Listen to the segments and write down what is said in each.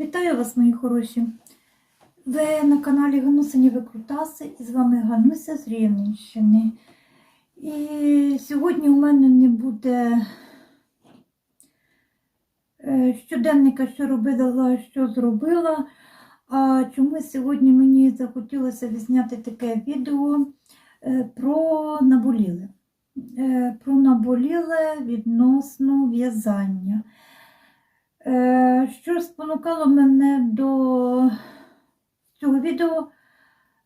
Вітаю вас, мої хороші. Ви на каналі Ганусині Викрутаси і з вами Гануся з Рівненщини. І сьогодні у мене не буде е, щоденника, що робила, що зробила. А чомусь сьогодні мені захотілося відзняти таке відео е, про наболіле. Е, Про наболіле відносно в'язання. Е, Що спонукало мене до цього відео,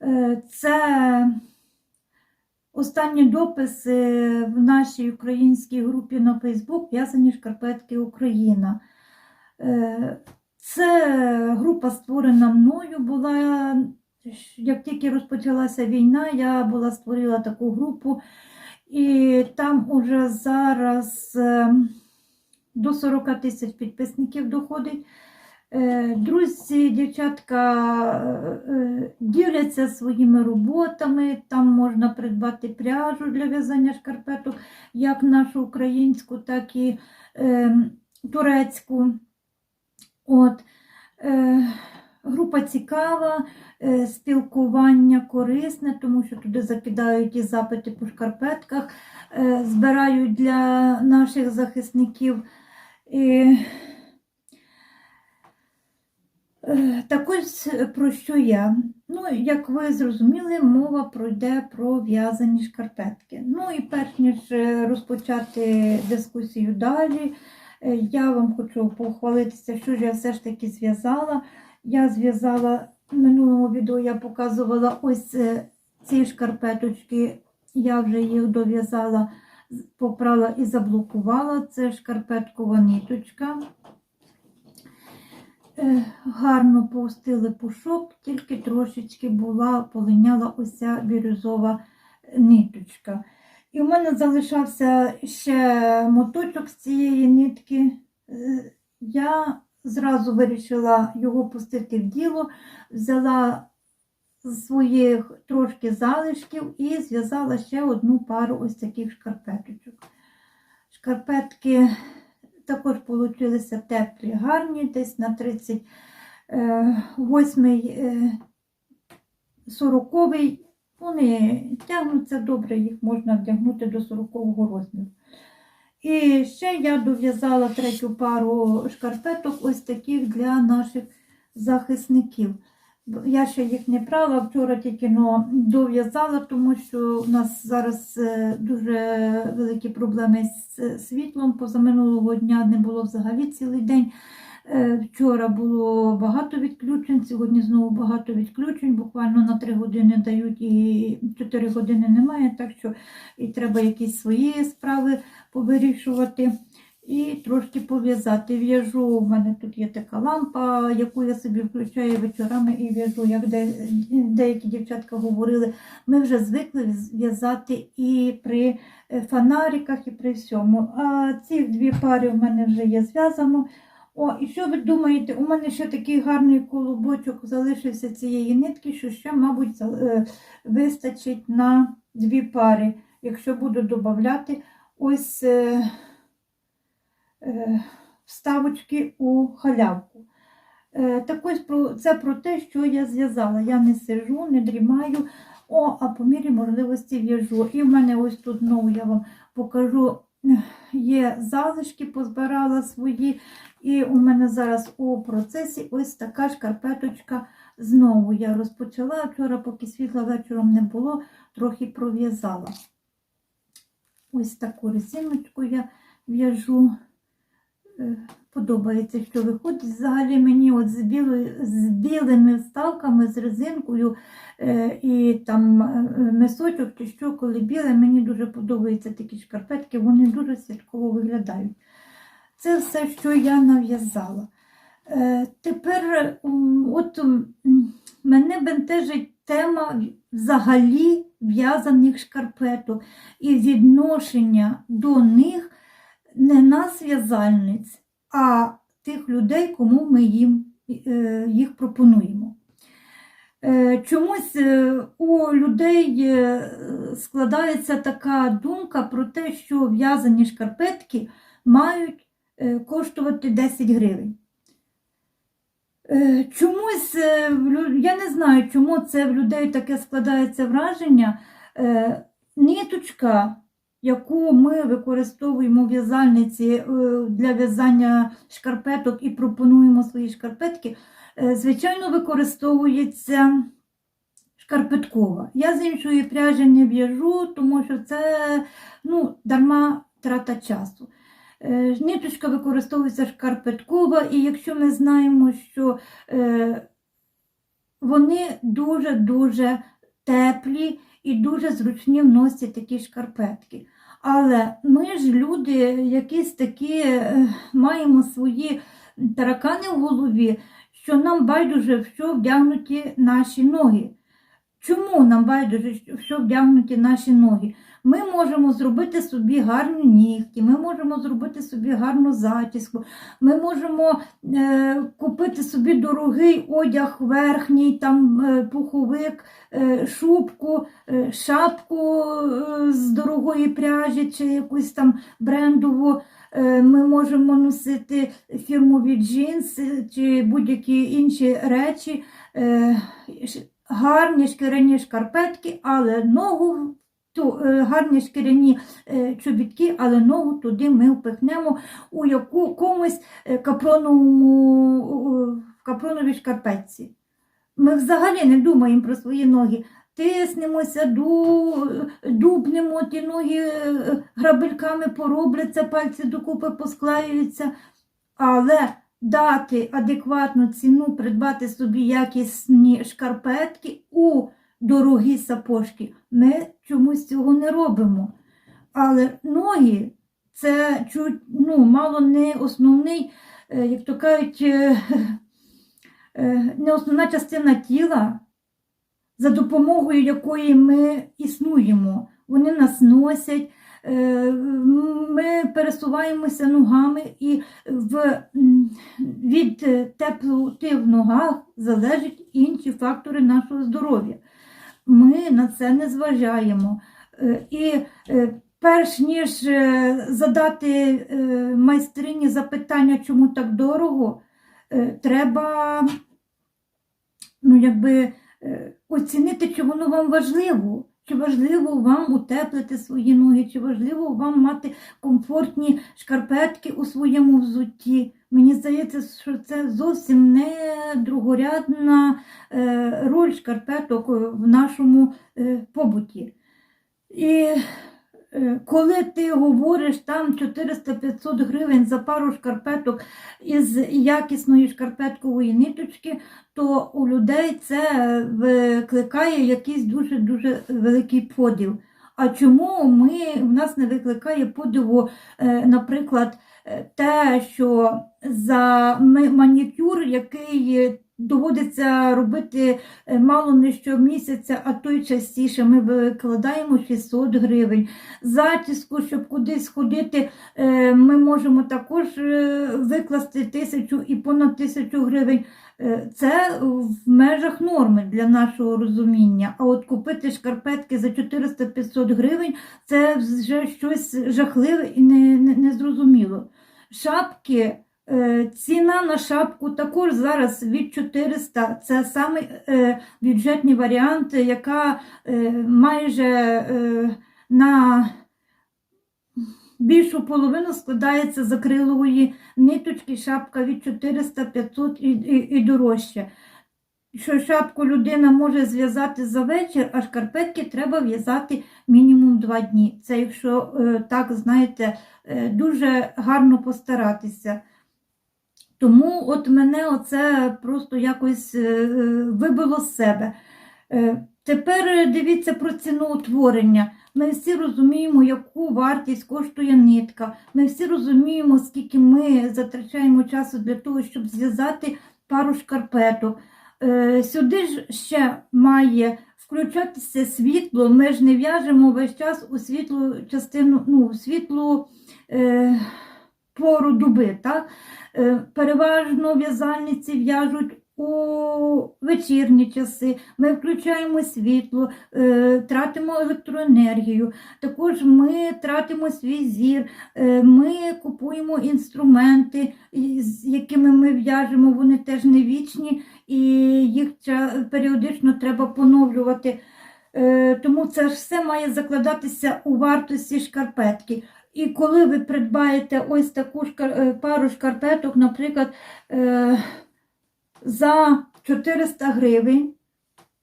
Е, це останні дописи в нашій українській групі на Фейсбук В'язані шкарпетки Україна. Е, Це група створена мною була. Як тільки розпочалася війна, я була створила таку групу, і там уже зараз до 40 тисяч підписників доходить. Е, Друзі, дівчатка е, е, діляться своїми роботами. Там можна придбати пряжу для в'язання шкарпеток, як нашу українську, так і е, турецьку. От. Група цікава, спілкування корисне, тому що туди закидають і запити по шкарпетках, збирають для наших захисників. І... Е, Так ось про що я. Ну, як ви зрозуміли, мова пройде про в'язані шкарпетки. Ну і перш ніж е, розпочати дискусію далі, е, я вам хочу похвалитися, що ж я все ж таки зв'язала. Я зв'язала в минулому відео я показувала ось ці шкарпеточки. Я вже їх дов'язала, попрала і заблокувала. Це шкарпеткова ниточка. Е, Гарно пустили пушок, тільки трошечки була, полиняла ось ця бірюзова ниточка. І в мене залишався ще моточок з цієї нитки. Е, Я зразу вирішила його пустити в діло, взяла з своїх трошки залишків і зв'язала ще одну пару ось таких шкарпеточок. Шкарпетки також получилися теплі, гарні, десь на 38 40 Вони тягнуться добре, їх можна вдягнути до 40-го розміру. І ще я дов'язала третю пару шкарпеток, ось таких для наших захисників. Я ще їх не прала, вчора тільки но дов'язала, тому що у нас зараз е, дуже великі проблеми з світлом. Позаминулого дня не було взагалі цілий день. Е, Вчора було багато відключень, сьогодні знову багато відключень. Буквально на 3 години дають і 4 години немає, так що і треба якісь свої справи повирішувати. І трошки пов'язати. В'яжу, у мене тут є така лампа, яку я собі включаю вечорами і в'яжу. Як де, деякі дівчатка говорили, ми вже звикли в'язати і при е, фонариках, і при всьому. А ці дві пари в мене вже є зв'язано. О, і що ви думаєте? У мене ще такий гарний колобочок залишився цієї нитки, що ще, мабуть, е, вистачить на дві пари, якщо буду додати ось. Е, е, вставочки у халявку. Е, Так ось це про те, що я зв'язала. Я не сижу, не дрімаю, о, а по мірі можливості в'яжу. І в мене ось тут знову я вам покажу, є залишки, позбирала свої. І у мене зараз у процесі ось така шкарпеточка. Знову я розпочала. Вчора, поки світла вечором не було, трохи пров'язала. Ось таку резиночку я в'яжу. Е, Подобається, що виходить. Взагалі мені от з, білою, з білими вставками, з резинкою е, і там е, мисочок чи що, коли біле, мені дуже подобаються такі шкарпетки, вони дуже святково виглядають. Це все, що я нав'язала. Тепер от мене бентежить тема взагалі в'язаних шкарпеток і відношення до них не нас в'язальниць, а тих людей, кому ми їм е, їх пропонуємо. Е, Чомусь е, у людей складається така думка про те, що в'язані шкарпетки мають коштувати 10 гривень. Чомусь я не знаю, чому це в людей таке складається враження. Ниточка, яку ми використовуємо в в'язальниці е, для в'язання шкарпеток і пропонуємо свої шкарпетки, е, звичайно, використовується шкарпеткова. Я з іншої пряжі не в'яжу, тому що це ну, дарма трата часу. Е, Ниточка використовується шкарпеткова, і якщо ми знаємо, що вони дуже-дуже теплі і дуже зручні в носі такі шкарпетки. Але ми ж люди, якісь такі е, маємо свої таракани в голові, що нам байдуже, в що вдягнуті наші ноги. Чому нам байдуже, в що вдягнуті наші ноги? Ми можемо зробити собі гарні нігті, ми можемо зробити собі гарну зачіску, ми можемо е, купити собі дорогий одяг верхній, там е, пуховик, е, шубку, е, шапку е, з дорогої пряжі чи якусь там брендову. Е, Ми можемо носити фірмові джинси чи будь-які інші речі, е, гарні шкіряні шкарпетки, але ногу. Ту- е, Гарні шкіряні е, чобітки, але ногу туди ми впихнемо у яку комусь е, капроновому, капроновій шкарпетці. Ми взагалі не думаємо про свої ноги. Тиснемося, дубнемо, ті ноги грабельками поробляться, пальці докупи посклеюються. Але дати адекватну ціну, придбати собі якісні шкарпетки у дорогі сапожки, ми чомусь цього не робимо. Але ноги це чуть, ну, мало не основний, е, як то кажуть, е, е, не основна частина тіла, за допомогою якої ми існуємо. Вони нас носять, ми пересуваємося ногами, і в, від теплоти в ногах залежать інші фактори нашого здоров'я. Ми на це не зважаємо. Е, І е, перш ніж е, задати майстрині запитання, чому так дорого, треба ну, якби, оцінити, чи воно вам важливо. Чи важливо вам утеплити свої ноги, чи важливо вам мати комфортні шкарпетки у своєму взутті. Мені здається, що це зовсім не другорядна е, роль шкарпеток в нашому е, побуті. І е, коли ти говориш там 400-500 гривень за пару шкарпеток із якісної шкарпеткової ниточки, то у людей це викликає якийсь дуже-дуже великий поділ. А чому ми, в нас не викликає подиву, наприклад, те, що за ма- манікюр, який доводиться робити е, мало не щомісяця, а то й частіше, ми викладаємо 600 гривень. Зачіску, щоб кудись ходити, е, ми можемо також е, викласти тисячу і понад тисячу гривень. Е, Це в межах норми для нашого розуміння. А от купити шкарпетки за 400-500 гривень це вже щось жахливе і не, не, незрозуміло. Шапки, е, ціна на шапку також зараз від 400. Це саме бюджетні бюджетний варіант, яка е, майже е, на більшу половину складається з акрилової ниточки, шапка від 400-500 і, і, і дорожче. Що шапку людина може зв'язати за вечір, а шкарпетки треба в'язати мінімум 2 дні. Це якщо е, так, знаєте, е, дуже гарно постаратися. Тому от мене оце просто якось е, вибило з себе. Тепер дивіться про ціноутворення. Ми всі розуміємо, яку вартість коштує нитка. Ми всі розуміємо, скільки ми затрачаємо часу для того, щоб зв'язати пару шкарпеток. Е, Сюди ж ще має включатися світло. Ми ж не в'яжемо весь час у світлу частину, ну, світлу е, пору доби. Так? Е, Переважно в'язальниці в'яжуть у вечірні часи, ми включаємо світло, е, тратимо електроенергію, також ми тратимо свій зір, е, ми купуємо інструменти, з якими ми в'яжемо, вони теж не вічні, і їх періодично треба поновлювати. Е, Тому це все має закладатися у вартості шкарпетки. І коли ви придбаєте ось таку пару шкарпеток, наприклад, за 400 гривень,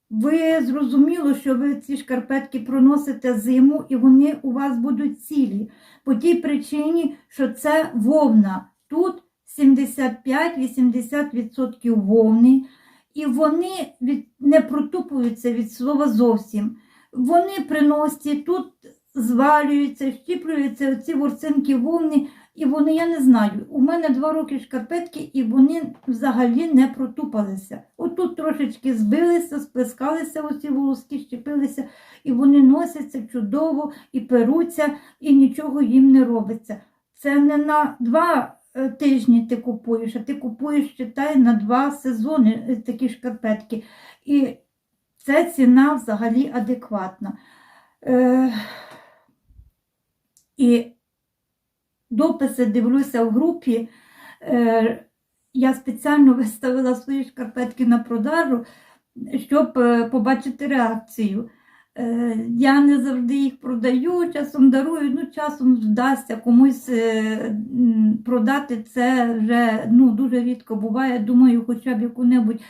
ви зрозуміло, що ви ці шкарпетки проносите зиму і вони у вас будуть цілі. По тій причині, що це вовна. Тут 75-80% вовни, і вони від, не протупуються від слова зовсім. Вони приносять, тут звалюються, щіплюються ці ворцинки вовни, і вони, я не знаю, у мене два роки шкарпетки, і вони взагалі не протупалися. Отут трошечки збилися, сплескалися оці волоски, щепилися, і вони носяться чудово, і перуться, і нічого їм не робиться. Це не на два е, тижні ти купуєш, а ти купуєш, читай, на два сезони е, такі шкарпетки. І це ціна взагалі адекватна. Е, і дописи дивлюся в групі. Е, я спеціально виставила свої шкарпетки на продажу, щоб е, побачити реакцію. Е, Я не завжди їх продаю, часом дарую, ну часом вдасться комусь продати це вже ну, дуже рідко буває. Думаю, хоча б яку-небудь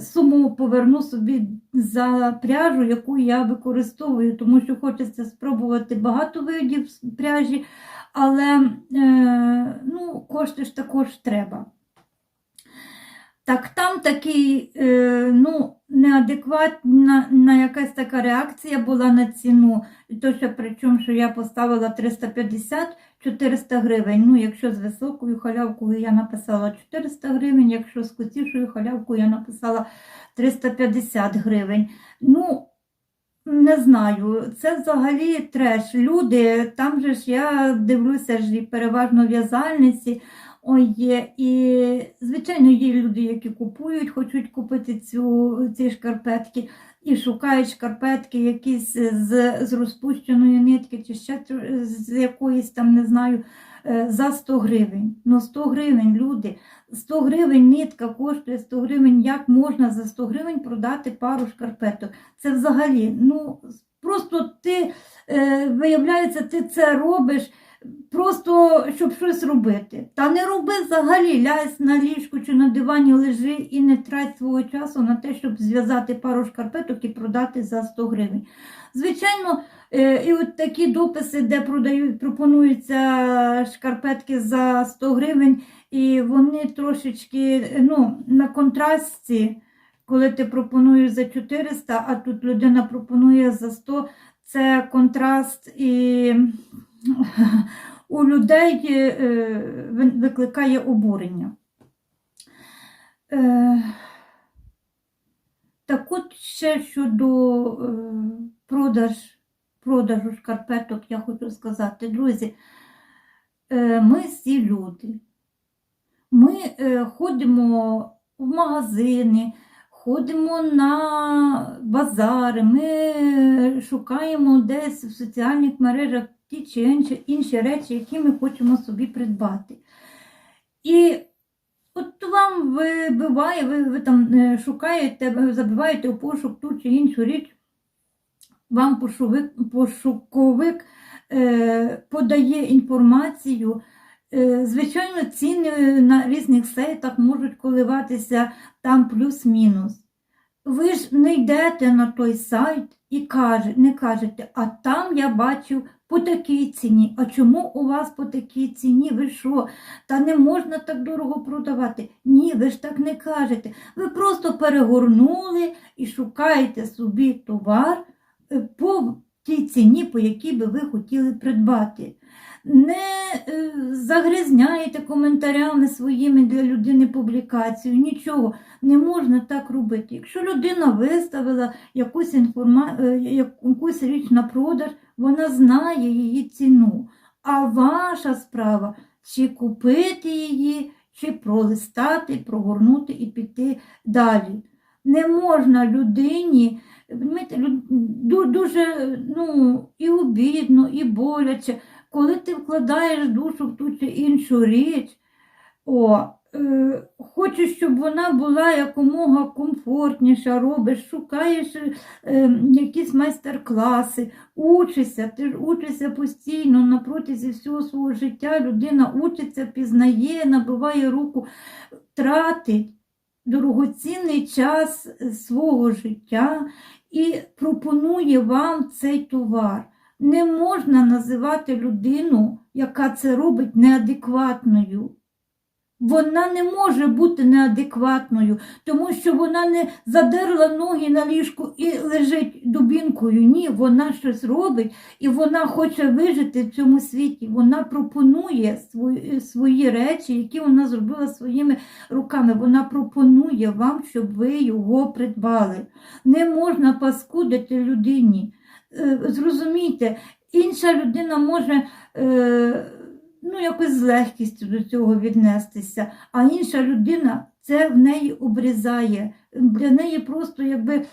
суму поверну собі за пряжу, яку я використовую, тому що хочеться спробувати багато видів пряжі, але е, ну, кошти ж також треба. Так там такий, е, ну, неадекватна на якась така реакція була на ціну. І то, що причому, що я поставила 350-400 гривень. Ну, якщо з високою халявкою я написала 400 гривень, якщо з кутішою халявкою я написала 350 гривень. Ну, не знаю, це взагалі треш. Люди, там же ж я дивлюся ж і переважно в'язальниці. Ой, є. І, звичайно, є люди, які купують, хочуть купити цю, ці шкарпетки і шукають шкарпетки якісь з, з розпущеної нитки чи ще з якоїсь там, не знаю, е, за 100 гривень. Ну 100 гривень, люди. 100 гривень нитка коштує 100 гривень. Як можна за 100 гривень продати пару шкарпеток? Це взагалі, ну, просто ти, е, виявляється, ти це робиш просто щоб щось робити. Та не роби взагалі, лязь на ліжку чи на дивані лежи і не трать свого часу на те, щоб зв'язати пару шкарпеток і продати за 100 гривень. Звичайно, е, і от такі дописи, де продають, пропонуються шкарпетки за 100 гривень, і вони трошечки ну, на контрасті, коли ти пропонуєш за 400, а тут людина пропонує за 100, це контраст і у людей е, викликає обурення. Е, Так от ще щодо е, продаж, продажу шкарпеток, я хочу сказати, друзі, е, ми всі люди. Ми е, ходимо в магазини, ходимо на базари, ми шукаємо десь в соціальних мережах ті чи інші, інші речі, які ми хочемо собі придбати. І от вам вибиває, ви, ви там е, шукаєте, забиваєте у пошук ту чи іншу річ, вам пошуковик, пошуковик е, подає інформацію. Е, Звичайно, ціни на різних сайтах можуть коливатися там плюс-мінус. Ви ж не йдете на той сайт і каже, не кажете, а там я бачив по такій ціні. А чому у вас по такій ціні? Ви що? Та не можна так дорого продавати. Ні, ви ж так не кажете. Ви просто перегорнули і шукаєте собі товар е, по тій ціні, по якій би ви хотіли придбати. Не е, загрізняєте коментарями своїми для людини публікацію, нічого. Не можна так робити. Якщо людина виставила якусь, інформа... е, якусь річ на продаж, вона знає її ціну. А ваша справа, чи купити її, чи пролистати, прогорнути і піти далі. Не можна людині, дуже ну, і обідно, і боляче, коли ти вкладаєш душу в ту чи іншу річ, о, е, хочеш, щоб вона була якомога комфортніша, робиш, шукаєш е, якісь майстер-класи, учишся, ти ж учишся постійно на протязі всього свого життя. Людина учиться, пізнає, набиває руку, тратить дорогоцінний час е, свого життя і пропонує вам цей товар. Не можна називати людину, яка це робить, неадекватною. Вона не може бути неадекватною, тому що вона не задерла ноги на ліжку і лежить дубінкою. Ні, вона щось робить і вона хоче вижити в цьому світі. Вона пропонує свої, свої речі, які вона зробила своїми руками. Вона пропонує вам, щоб ви його придбали. Не можна паскудити людині. Е, Зрозумійте, інша людина може. Ну, якось з легкістю до цього віднестися, а інша людина це в неї обрізає. Для неї просто якби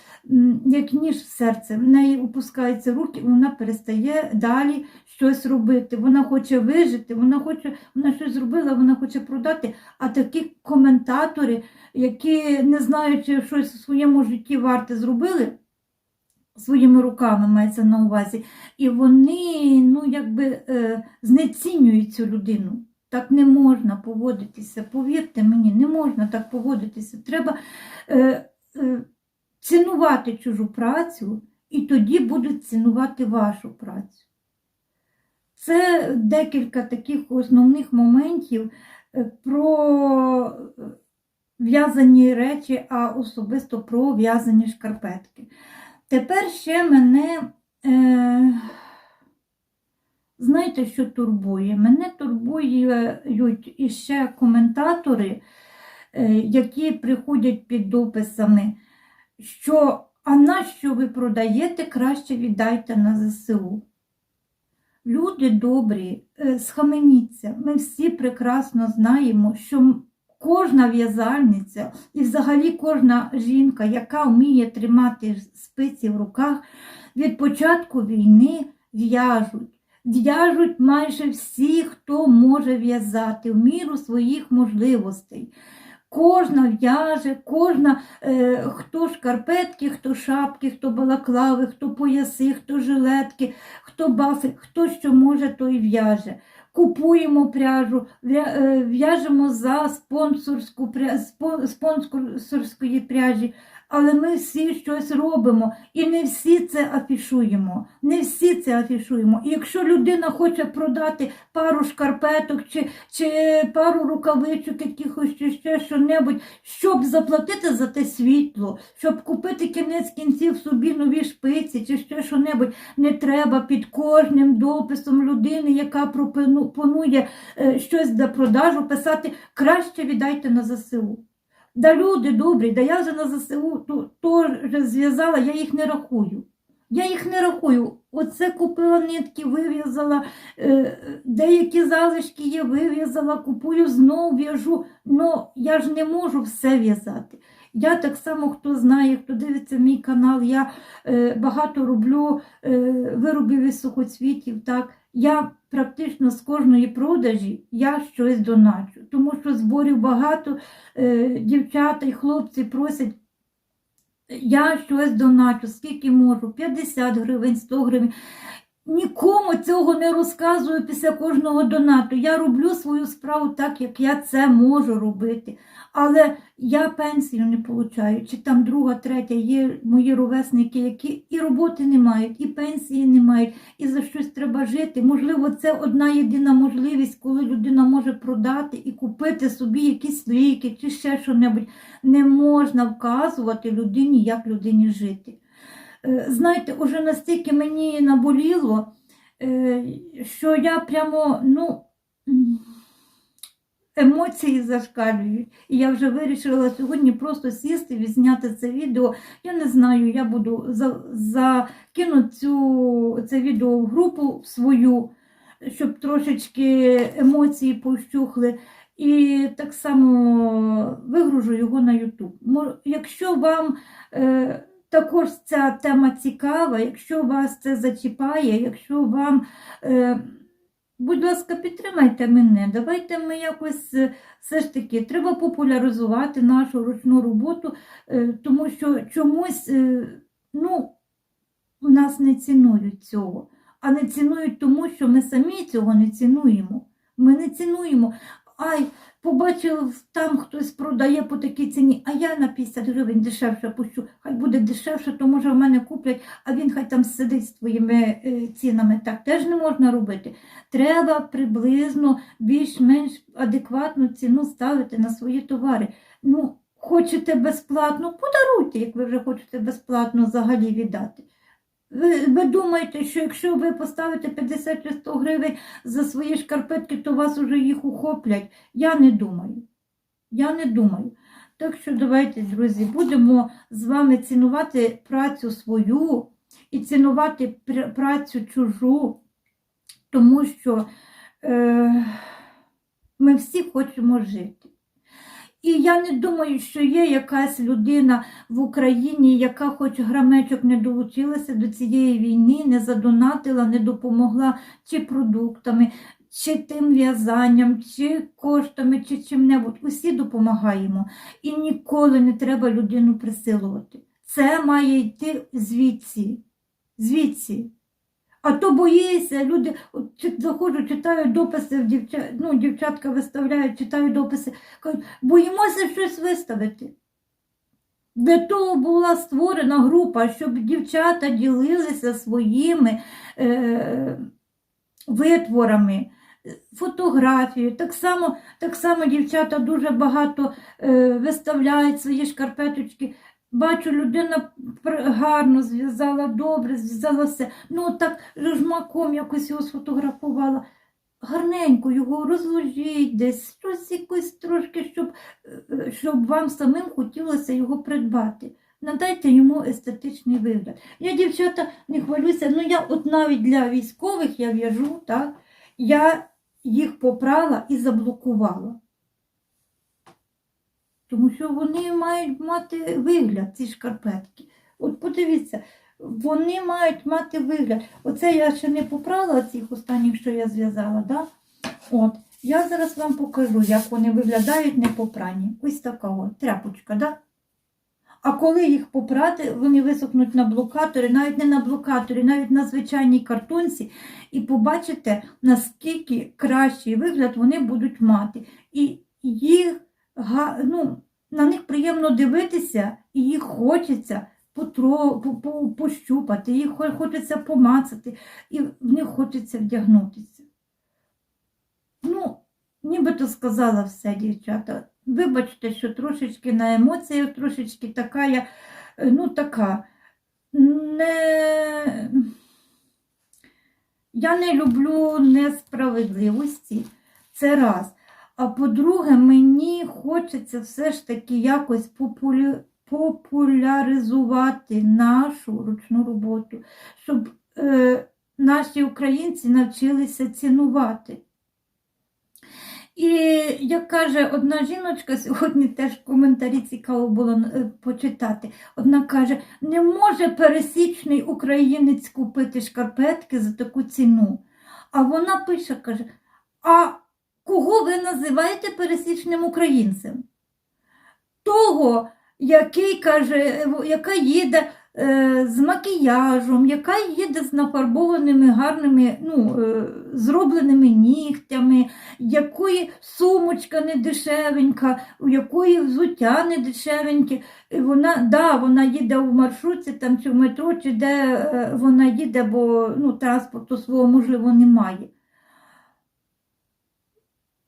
як ніж в серце, в неї опускаються руки, вона перестає далі щось робити. Вона хоче вижити, вона хоче, вона щось зробила, вона хоче продати. А такі коментатори, які не знаючи щось у своєму житті варте зробили. Своїми руками мається на увазі, і вони ну, якби, е, знецінюють цю людину. Так не можна поводитися. Повірте мені, не можна так поводитися. Треба е, е, цінувати чужу працю, і тоді будуть цінувати вашу працю. Це декілька таких основних моментів е, про е, в'язані речі, а особисто про в'язані шкарпетки. Тепер ще мене, е, знаєте, що турбує? Мене турбують іще коментатори, е, які приходять під дописами, що а нащо ви продаєте, краще віддайте на ЗСУ. Люди добрі, е, схаменіться. Ми всі прекрасно знаємо, що кожна в'язальниця і взагалі кожна жінка, яка вміє тримати спиці в руках, від початку війни в'яжуть. В'яжуть майже всі, хто може в'язати в міру своїх можливостей. Кожна в'яже, кожна, е, хто шкарпетки, хто шапки, хто балаклави, хто пояси, хто жилетки, хто бафи, хто що може, той в'яже. Купуємо пряжу, е, в'яжемо за спонсорську спонсорської пряжі, але ми всі щось робимо і не всі це афішуємо. Не всі це афішуємо. І якщо людина хоче продати пару шкарпеток чи, чи пару рукавичок, якихось чи ще що-небудь, щоб заплатити за те світло, щоб купити кінець кінців собі нові шпиці чи ще що-небудь, не треба під кожним дописом людини, яка пропонує е, щось для продажу, писати краще віддайте на ЗСУ. Да люди добрі, да я вже на ЗСУ то зв'язала, я їх не рахую. Я їх не рахую. Оце купила нитки, вив'язала, е, деякі залишки є, вив'язала, купую, знов в'яжу. Ну я ж не можу все в'язати. Я так само, хто знає, хто дивиться мій канал, я е, багато роблю е, виробів із сухоцвітів. Так. Я практично з кожної продажі я щось доначу, тому що зборів багато, е, дівчата і хлопці просять. Я щось доначу, скільки можу, 50 гривень, 100 гривень. Нікому цього не розказую після кожного донату. Я роблю свою справу так, як я це можу робити. Але я пенсію не получаю, чи там друга, третя, є мої ровесники, які і роботи не мають, і пенсії не мають, і за щось треба жити. Можливо, це одна єдина можливість, коли людина може продати і купити собі якісь ліки чи ще що-небудь. Не можна вказувати людині, як людині жити. Е, Знаєте, уже настільки мені наболіло, е, що я прямо, ну. Емоції зашкалюють. І я вже вирішила сьогодні просто сісти, відзняти це відео. Я не знаю, я буду за, закину цю, це відео в групу свою, щоб трошечки емоції пощухли. І так само вигружу його на YouTube. Якщо вам е, також ця тема цікава, якщо вас це зачіпає, якщо вам, е, будь ласка, підтримайте мене, давайте ми якось е, все ж таки треба популяризувати нашу ручну роботу, е, тому що чомусь е, ну, у нас не цінують цього, а не цінують тому, що ми самі цього не цінуємо. Ми не цінуємо. Ай, побачив, там хтось продає по такій ціні, а я на 50 гривень дешевше пущу. Хай буде дешевше, то може в мене куплять, а він хай там сидить з твоїми е, цінами. Так теж не можна робити. Треба приблизно більш-менш адекватну ціну ставити на свої товари. Ну, хочете безплатно, подаруйте, як ви вже хочете безплатно взагалі віддати. Ви, ви думаєте, що якщо ви поставите 50 чи 100 гривень за свої шкарпетки, то вас уже їх ухоплять? Я не думаю. Я не думаю. Так що давайте, друзі, будемо з вами цінувати працю свою і цінувати пр- працю чужу, тому що е, ми всі хочемо жити. І я не думаю, що є якась людина в Україні, яка хоч грамечок не долучилася до цієї війни, не задонатила, не допомогла чи продуктами, чи тим в'язанням, чи коштами, чи чим-небудь. Усі допомагаємо. І ніколи не треба людину присилувати. Це має йти звідси. Звідси. А то боїться, люди заходжу, читаю дописи, дівчат, ну, дівчатка виставляють, читаю дописи, кажуть, боїмося щось виставити. Для того була створена група, щоб дівчата ділилися своїми е, витворами, фотографією. Так само, так само дівчата дуже багато е, виставляють свої шкарпеточки. Бачу, людина гарно зв'язала, добре зв'язала все. Ну так жмаком якось його сфотографувала. Гарненько його розложіть десь, щось якось трошки, щоб, е, щоб вам самим хотілося його придбати. Надайте йому естетичний вигляд. Я, дівчата, не хвалюся, ну я от навіть для військових я в'яжу, так, я їх попрала і заблокувала. Тому що вони мають мати вигляд, ці шкарпетки. От подивіться, вони мають мати вигляд. Оце я ще не попрала цих останніх, що я зв'язала. Да? От. Я зараз вам покажу, як вони виглядають не попрані. Ось така от, тряпочка. Да? А коли їх попрати, вони висохнуть на блокаторі, навіть не на блокаторі, навіть на звичайній картонці, і побачите, наскільки кращий вигляд вони будуть мати. І їх ну, на них приємно дивитися, і їх хочеться потро, по, по, пощупати, їх хочеться помацати, і в них хочеться вдягнутися. Ну, нібито сказала все, дівчата. Вибачте, що трошечки на емоціях, трошечки така я, е, ну така. Не... Я не люблю несправедливості. Це раз. А по-друге, мені хочеться все ж таки якось популі... популяризувати нашу ручну роботу, щоб е, наші українці навчилися цінувати. І як каже одна жіночка, сьогодні теж в коментарі цікаво було е, почитати. Одна каже: не може пересічний українець купити шкарпетки за таку ціну. А вона пише, каже: А кого ви називаєте пересічним українцем? Того, який каже, яка їде е, з макіяжем, яка їде з нафарбованими гарними, ну, е, зробленими нігтями, якої сумочка не дешевенька, у якої взуття не дешевеньке. Вона, да, вона їде в маршрутці там, чи в метро, чи де е, вона їде, бо ну, транспорту свого можливо немає.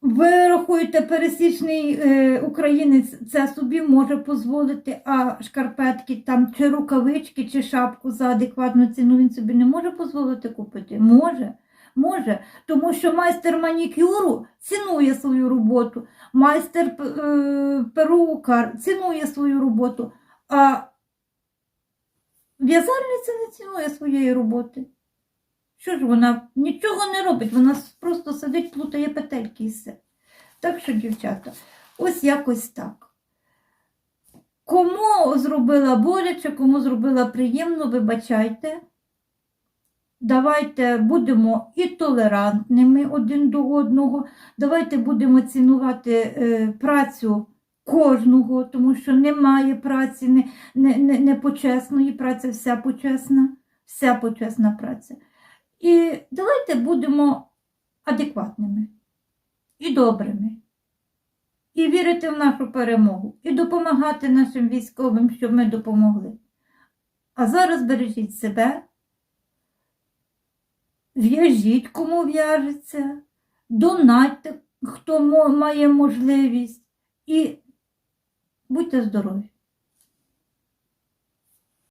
Ви рахуєте, пересічний е, українець це собі може дозволити, а шкарпетки там чи рукавички, чи шапку за адекватну ціну він собі не може дозволити купити? Може, може. Тому що майстер манікюру цінує свою роботу, майстер е, перукар цінує свою роботу, а в'язальниця не цінує своєї роботи. Що ж вона нічого не робить, вона просто сидить, плутає петельки і все. Так що, дівчата, ось якось так. Кому зробила боляче, кому зробила приємно, вибачайте. Давайте будемо і толерантними один до одного. Давайте будемо цінувати е, працю кожного, тому що немає праці не, не, не, непочесної, праця вся почесна, вся почесна праця. І давайте будемо адекватними і добрими. І вірити в нашу перемогу, і допомагати нашим військовим, щоб ми допомогли. А зараз бережіть себе, в'яжіть, кому в'яжеться, донатьте, хто має можливість, і будьте здорові!